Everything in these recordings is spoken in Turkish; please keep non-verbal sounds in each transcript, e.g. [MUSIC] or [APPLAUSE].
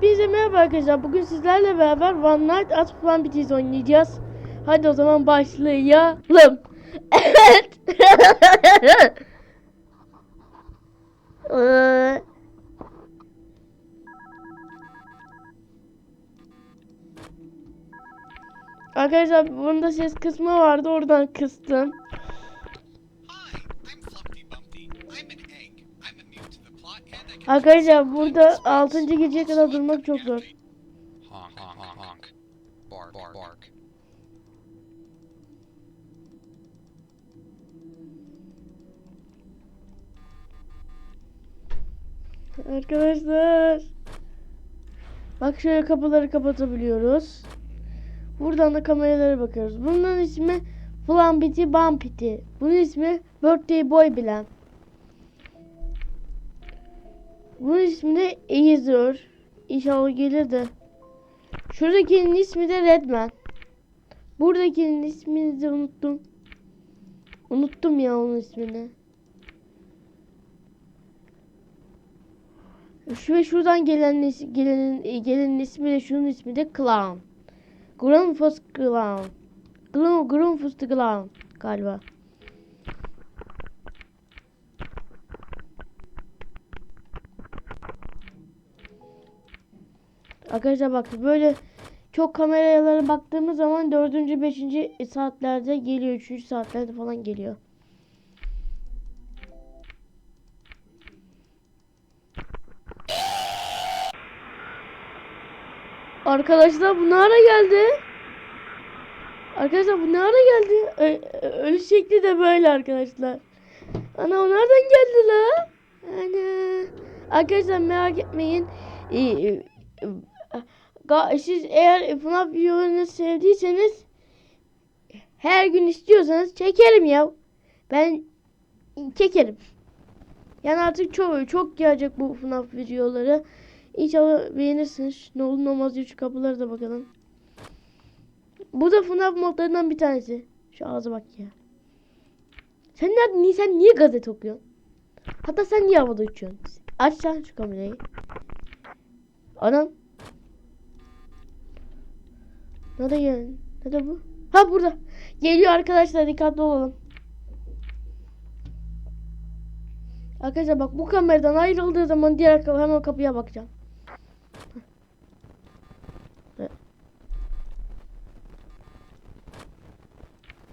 Hepinize merhaba arkadaşlar. Bugün sizlerle beraber One Night at Bitiz oynayacağız. Hadi o zaman başlayalım. Evet. Arkadaşlar bunda ses kısmı vardı oradan kıstım. Arkadaşlar burada 6. geceye kadar durmak çok zor. honk honk honk honk. Bark bark bark. Arkadaşlar. Bak şöyle kapıları kapatabiliyoruz. Buradan da kameralara bakıyoruz. Bunun ismi Flampity Bumpity. Bunun ismi Birthday Boy bilen. Bunun ismi de Eazer. İnşallah gelir de. Şuradakinin ismi de Redman. Buradakinin ismini de unuttum. Unuttum ya onun ismini. Şu ve şuradan gelen gelenin gelenin ismi de şunun ismi de Clown. Grunfus Clown. The Clown galiba. Arkadaşlar bak böyle çok kameralara baktığımız zaman dördüncü, beşinci saatlerde geliyor, üçüncü saatlerde falan geliyor. Arkadaşlar bu ne ara geldi? Arkadaşlar bu ne ara geldi? Ölü şekli de böyle arkadaşlar. Ana o nereden geldi la? Ana. Arkadaşlar merak etmeyin. Siz eğer FNAF videolarını sevdiyseniz her gün istiyorsanız çekerim ya. Ben çekerim. Yani artık çok çok gelecek bu FNAF videoları. İnşallah beğenirsiniz. Ne olur ne olmaz diye şu kapılara da bakalım. Bu da FNAF modlarından bir tanesi. Şu ağza bak ya. Sen nerede, niye, sen niye gazete okuyorsun? Hatta sen niye havada uçuyorsun? Aç sen şu kamerayı. Anam. Nerede gel? Nerede bu? Ha burada. Geliyor arkadaşlar dikkatli olalım. Arkadaşlar bak bu kameradan ayrıldığı zaman diğer kapı hemen kapıya bakacağım.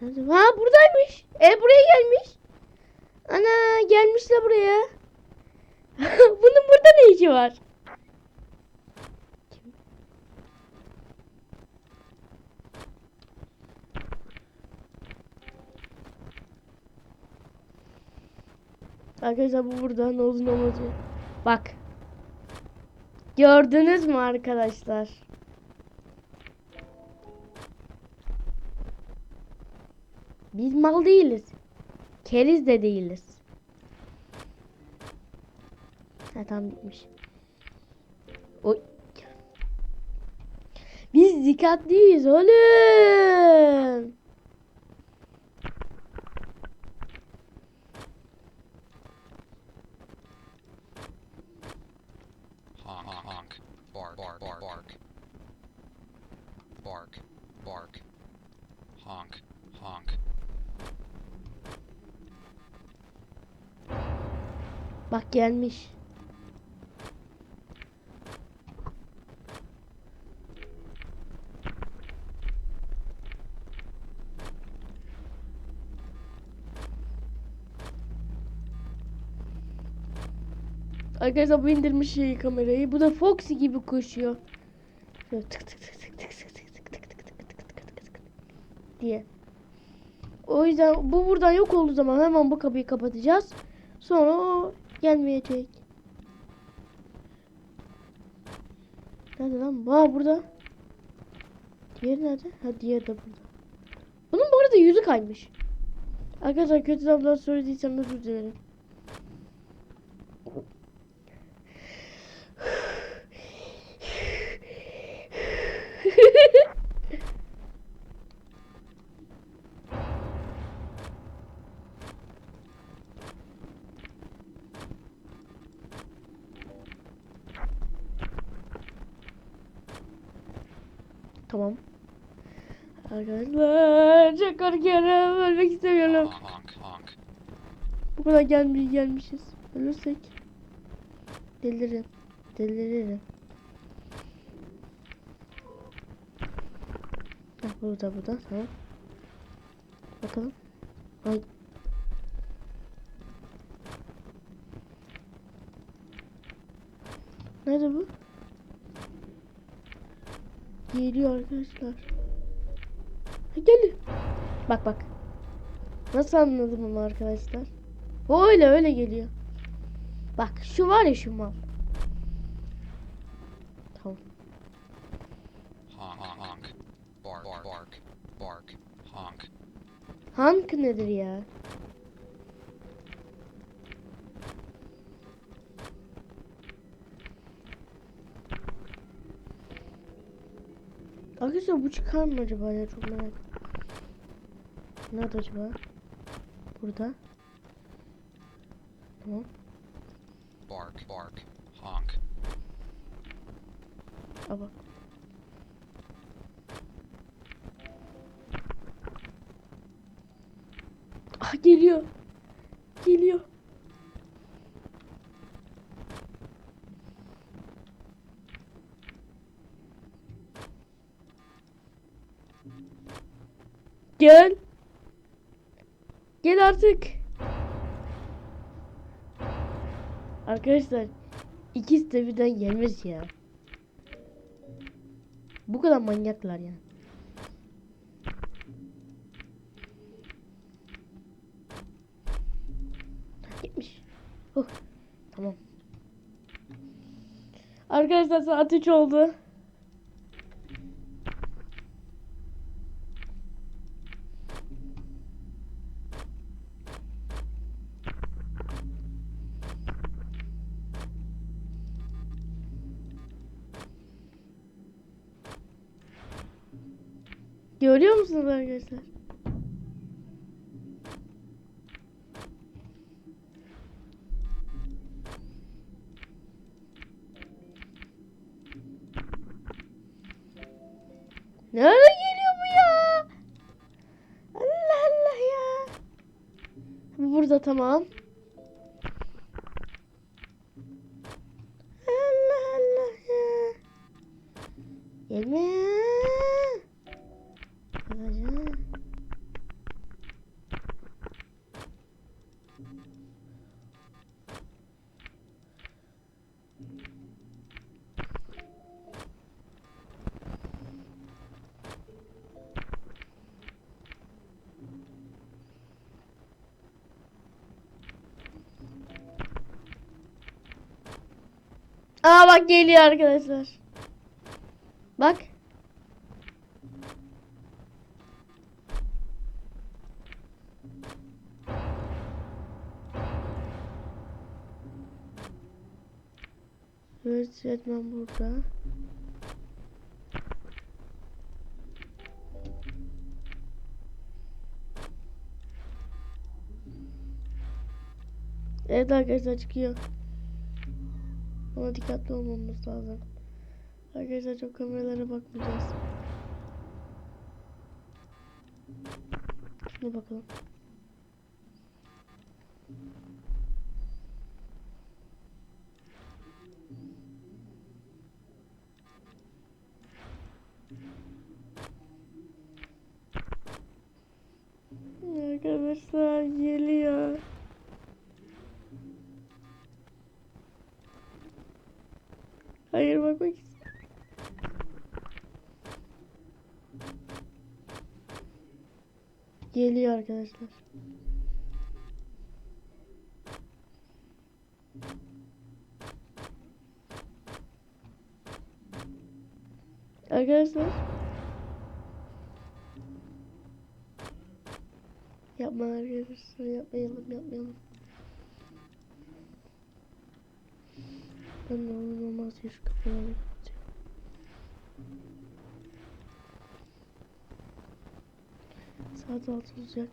Ha buradaymış. E buraya gelmiş. Ana gelmiş de buraya. [LAUGHS] Bunun burada ne işi var? Arkadaşlar bu burada ne ne olmadı. Bak. Gördünüz mü arkadaşlar? Biz mal değiliz. Keriz de değiliz. Ha tamam bitmiş. Oy. Biz dikkatliyiz oğlum. Honk honk honk. Bark bark bark bark. Honk honk. Bak gelmiş. Arkadaşlar bu indirmiş şey kamerayı. Bu da Foxy gibi koşuyor. Şöyle tık tık tık tık tık tık tık tık tık tık tık tık tık tık tık diye. O yüzden bu buradan yok olduğu zaman hemen bu kapıyı kapatacağız. Sonra o gelmeyecek. Nerede lan? Aa burada. Diğeri nerede? Ha diğeri de burada. Bunun bu arada yüzü kaymış. Arkadaşlar kötü laflar söylediysem özür dilerim. Tamam. Arkadaşlar çok korkuyorum. Ölmek istemiyorum. Honk, honk. Bu kadar gelmiş gelmişiz. Ölürsek deliririm. Deliririm. Heh, burada burada tamam. Bakalım. Ay. Nerede bu? Geliyor arkadaşlar. Geliyor. Bak bak. Nasıl anladım ama arkadaşlar? O öyle öyle geliyor. Bak şu var ya şu mal. Tamam. Honk, honk, honk. Bark, bark, bark, honk. Hank nedir ya? Arkadaşlar bu çıkar mı acaba ya çok merak Nerede acaba? Burada. Tamam. Bark, bark, honk. Aa bak. Ah geliyor. Geliyor. Gel. Gel artık. Arkadaşlar ikisi de birden gelmez ya. Bu kadar manyaklar ya. Gitmiş. Huh. Tamam. Arkadaşlar saat 3 oldu. Görüyor musunuz arkadaşlar? Nereden geliyor bu ya? Allah Allah ya. Bu burada tamam. Allah Allah ya. Gelme Alacağım. Aa bak geliyor arkadaşlar. Bak. Evet Redman burada. Evet arkadaşlar çıkıyor. Ama dikkatli olmamız lazım. Arkadaşlar çok kameralara bakmayacağız. Şuna bakalım. Arkadaşlar geliyor. Hayır bakmak istiyorum. Geliyor arkadaşlar. Arkadaşlar. Arkadaşlar yapmayalım yapmayalım. Ben de olur olmaz diye şu kapıları kapatayım. Saat altı olacak.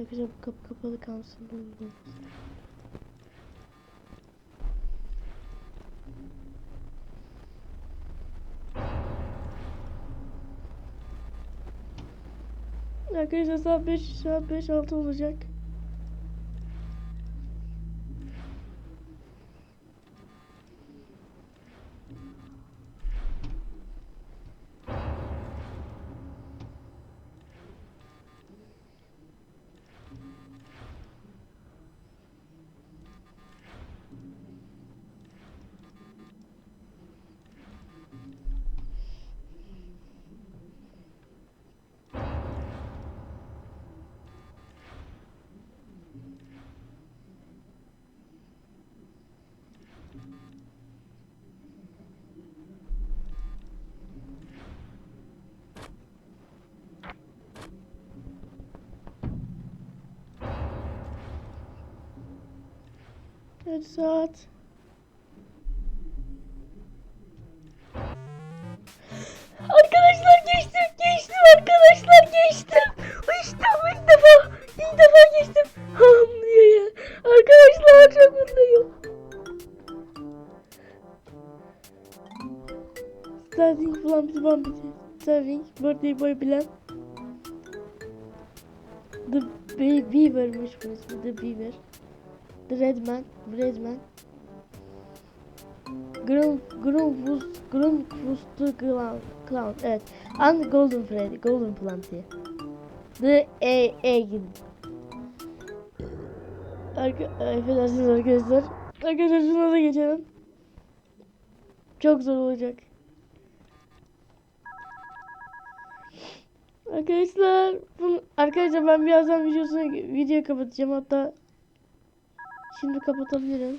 Arkadaşlar bu kapı kapalı kalsın. ne olur Arkadaşlar saat 5 saat 5 6 olacak. Kaç saat? Arkadaşlar geçtim, geçtim arkadaşlar geçtim. Bu ilk defa, ilk defa geçtim. [LAUGHS] Hamdiye. Arkadaşlar çok mutluyum. Starting falan zaman bitti. Starting birthday boy bilen. The Be- Beaver'mış bu ismi. The Beaver. The Red Man. Red Man. Grun Grunfus Grunfus'tu Clown. Clown. Evet. And Golden Freddy. Golden Planty. The A Egg. Arka affedersiniz arkadaşlar. Arkadaşlar şuna da geçelim. Çok zor olacak. Arkadaşlar, bunu, arkadaşlar ben birazdan videosunu video kapatacağım hatta şimdi kapatabilirim.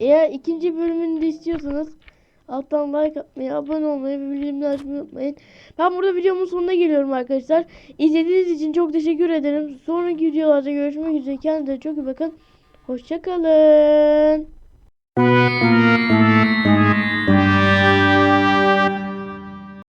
Eğer ikinci bölümünü de istiyorsanız alttan like atmayı, abone olmayı ve bildirimleri açmayı unutmayın. Ben burada videomun sonuna geliyorum arkadaşlar. İzlediğiniz için çok teşekkür ederim. Sonraki videolarda görüşmek üzere. Kendinize çok iyi bakın. Hoşçakalın.